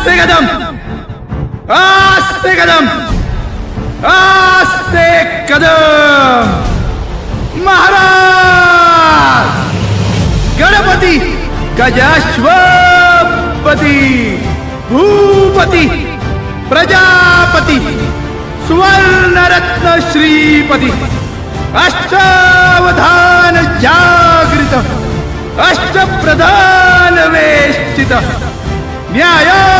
आस्ते कदम आस्ते कदम आस्ते कदम महाराज गणपती गजाश्वपती भूपती प्रजापती सुवर्णरत्न श्रीपती अष्टावधान जागृत अष्टप्रधान वेष्टित न्यायालंकार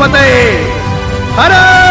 पार्वती पते। हर